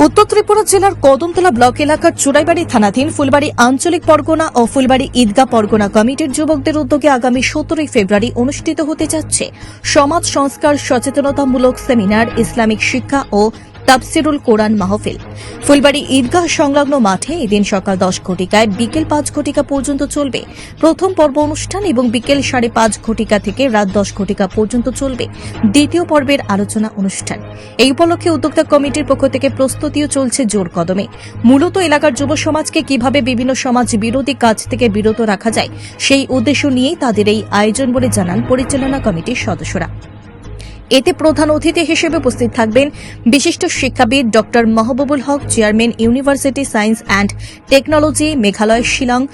উত্তর ত্রিপুরা জেলার কদমতলা ব্লক এলাকার চুড়াইবাড়ি থানাধীন ফুলবাড়ি আঞ্চলিক পরগনা ও ফুলবাড়ি ঈদগা পরগনা কমিটির যুবকদের উদ্যোগে আগামী সতেরোই ফেব্রুয়ারি অনুষ্ঠিত হতে যাচ্ছে সমাজ সংস্কার সচেতনতামূলক সেমিনার, ইসলামিক শিক্ষা ও তাফসিরুল কোরআন মাহফিল। ফুলবাড়ি ঈদগাহ সংলগ্ন মাঠে এদিন সকাল দশ ঘটিকায় বিকেল পাঁচ ঘটিকা পর্যন্ত চলবে। প্রথম পর্ব অনুষ্ঠান এবং বিকেল সাড়ে পাঁচ ঘটিকা থেকে রাত দশ ঘটিকা পর্যন্ত চলবে দ্বিতীয় পর্বের আলোচনা অনুষ্ঠান। এই উপলক্ষে উদ্যোক্তা কমিটির পক্ষ থেকে প্রস্তুতিও চলছে জোর কদমে। মূলত এলাকার যুব সমাজকে কীভাবে বিভিন্ন সমাজ বিরোধী কাজ থেকে বিরত রাখা যায়, সেই উদ্দেশ্য নিয়েই তাদের এই আয়োজন বলে জানান পরিচালনা কমিটির সদস্যরা। এতে প্রধান অতিথি হিসেবে উপস্থিত থাকবেন বিশিষ্ট শিক্ষাবিদ ড Mahbubul Haque, chairman university science and technology, Meghalaya, Shillong.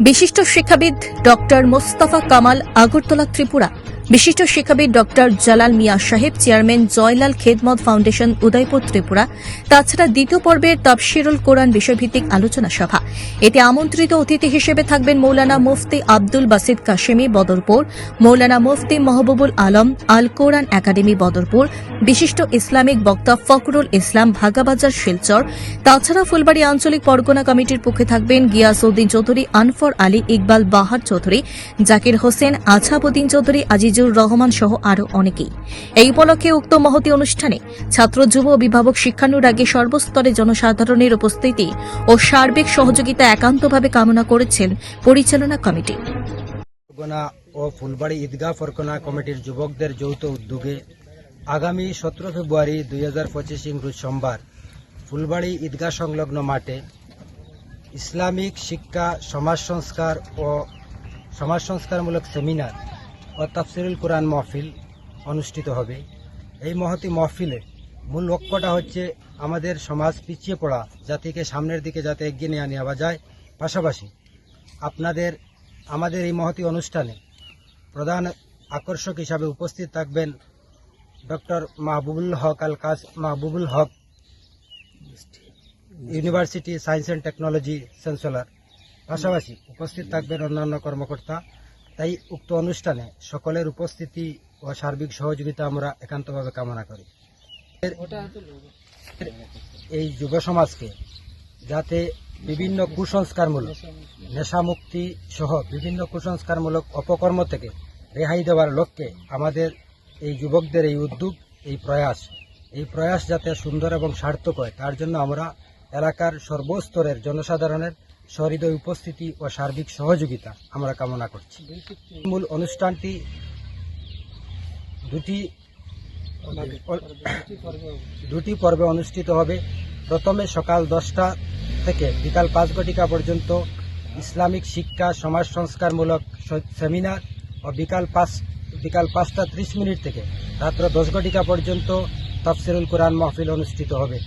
বিশিষ্ট শিক্ষাবিদ ড মোস্তফা কামাল, আগরতলা, ত্রিপুরা। বিশিষ্ট শিক্ষাবিদ ড জালাল মিয়া সাহেব, চেয়ারম্যান জয়লাল খেদমত ফাউন্ডেশন, উদয়পুর, ত্রিপুরা। তাছাড়া দ্বিতীয় পর্বের তাফসিরুল কোরআন বিষয়ভিত্তিক আলোচনা সভা। এতে আমন্ত্রিত অতিথি হিসেবে থাকবেন মৌলানা মুফতি আব্দুল বাসিদ কাশেমি, বদরপুর, মৌলানা মুফতি মাহবুবুল আলম, আল কোরআন একাডেমি, বদরপুর, বিশিষ্ট ইসলামিক বক্তা ফখরুল ইসলাম, ভাগাবাজার, শিলচর। তাছাড়া ফুলবাড়ি আঞ্চলিক পরগনা কমিটির পক্ষে থাকবেন গিয়াসউদ্দিন চৌধুরী, আনফর আলী ইকবাল বাহার চৌধুরী, জাকির হোসেন আছাবুদ্দিন চৌধুরী আজিজুর রহমান সহ আরও অনেকেই। এই উপলক্ষে উক্ত মহতি অনুষ্ঠানে ছাত্র, যুব অভিভাবক শিক্ষানুরাগে সর্বস্তরে জনসাধারণের উপস্থিতি ও সার্বিক সহযোগিতা একান্তভাবে কামনা করেছেন পরিচালনা কমিটি। ও ফুলবাড়ি ঈদগাহ ফরকনা কমিটির যুবকদের যৌথ উদ্যোগে আগামী সতেরো ফেব্রুয়ারি দুই হাজার পঁচিশ ইংরেজ সোমবার ফুলবাড়ি ঈদগাহ সংলগ্ন মাঠে ইসলামিক শিক্ষা, সমাজ সংস্কার ও সমাজ সংস্কারমূলক সেমিনার ও তাফসিরুল কোরআন মহফিল অনুষ্ঠিত হবে। এই মহতি মহফিলে মূল লক্ষ্যটা হচ্ছে আমাদের সমাজ পিছিয়ে পড়া জাতিকে সামনের দিকে যাতে এগিয়ে নিয়ে নেওয়া যায়। পাশাপাশি আপনাদের, আমাদের এই মহতি অনুষ্ঠানে প্রধান আকর্ষক হিসাবে উপস্থিত থাকবেন doctor Mahbubul Haque Al Kas, Mahbubul Haque university science and technology chancellor. পাশাপাশি উপস্থিত থাকবেন অন্যান্য কর্মকর্তা তাই উক্ত অনুষ্ঠানে সকলের উপস্থিতি ও সার্বিক সহযোগিতা আমরা একান্তভাবে কামনা করি। এই যুব সমাজকে যাতে বিভিন্ন কুসংস্কারমূলক, নেশামুক্তি সহ বিভিন্ন কুসংস্কারমূলক অপকর্ম থেকে রেহাই দেওয়ার লক্ষ্যে আমাদের এই যুবকদের এই উদ্যোগ, এই প্রয়াস এই প্রয়াস যাতে সুন্দর এবং সার্থক হয়, তার জন্য আমরা এলাকার সর্বস্তরের জনসাধারণের সহৃদয় উপস্থিতি ও সার্বিক সহযোগিতা আমরা কামনা করছি। মূল অনুষ্ঠানটি দুটি দুটি পর্বে অনুষ্ঠিত হবে। প্রথমে সকাল দশটা থেকে বিকাল পাঁচ ঘটিকা পর্যন্ত ইসলামিক শিক্ষা, সমাজ সংস্কারমূলক সেমিনার ও বিকাল পাঁচ, বিকাল পাঁচটা ত্রিশ মিনিট থেকে রাত্র দশ ঘটিকা পর্যন্ত তাফসিরুল কোরআন মাহফিল অনুষ্ঠিত হবে।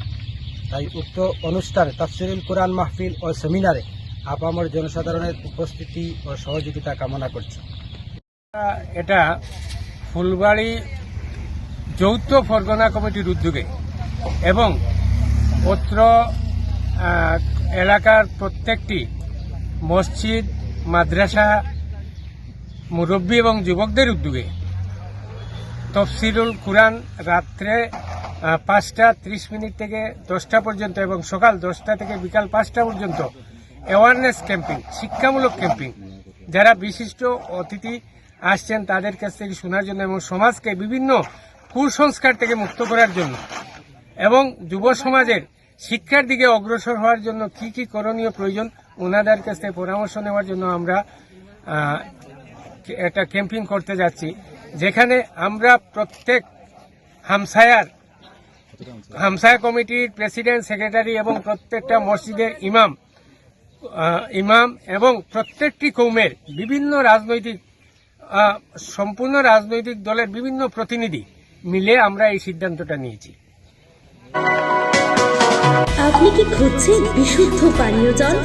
তাই উক্ত অনুষ্ঠানে তাফসিরুল কোরআন মাহফিল ও সেমিনারে আপামর জনসাধারণের উপস্থিতি ও সহযোগিতা কামনা করছি। এটা ফুলবাড়ি যৌথ ফরগনা কমিটির উদ্যোগে এবং অত্র এলাকার প্রত্যেকটি মসজিদ, মাদ্রাসা, মুরব্বী এবং যুবকদের উদ্যোগে তফসিরুল কুরআন রাত্রে পাঁচটা ত্রিশ মিনিট থেকে দশটা পর্যন্ত এবং সকাল দশটা থেকে বিকাল পাঁচটা পর্যন্ত অ্যাওয়ারনেস ক্যাম্পিং শিক্ষামূলক ক্যাম্পিং যারা বিশিষ্ট অতিথি আসছেন তাদের কাছ থেকে শোনার জন্য এবং সমাজকে বিভিন্ন কুসংস্কার থেকে মুক্ত করার জন্য এবং যুব সমাজের শিক্ষার দিকে অগ্রসর হওয়ার জন্য কি কি করণীয় প্রয়োজন ওনাদের কাছ থেকে পরামর্শ নেওয়ার জন্য আমরা একটা ক্যাম্পিং করতে যাচ্ছি। যেখানে আমরা প্রত্যেক হামসায়ার হামসায়া কমিটির প্রেসিডেন্ট, সেক্রেটারি এবং প্রত্যেকটা মসজিদের ইমাম ইমাম এবং প্রত্যেকটি কৌমের বিভিন্ন রাজনৈতিক সম্পূর্ণ রাজনৈতিক দলের বিভিন্ন প্রতিনিধি মিলে আমরা এই সিদ্ধান্তটা নিয়েছি। আপনি কি খুঁজছেন বিশুদ্ধ পানীয় জল?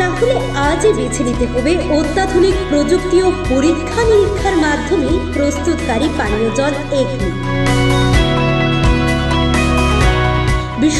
তাহলে আজই বেছে নিতে হবে অত্যাধুনিক প্রযুক্তি ও পরীক্ষা নিরীক্ষার মাধ্যমে প্রস্তুতকারী পানীয় জল এগনি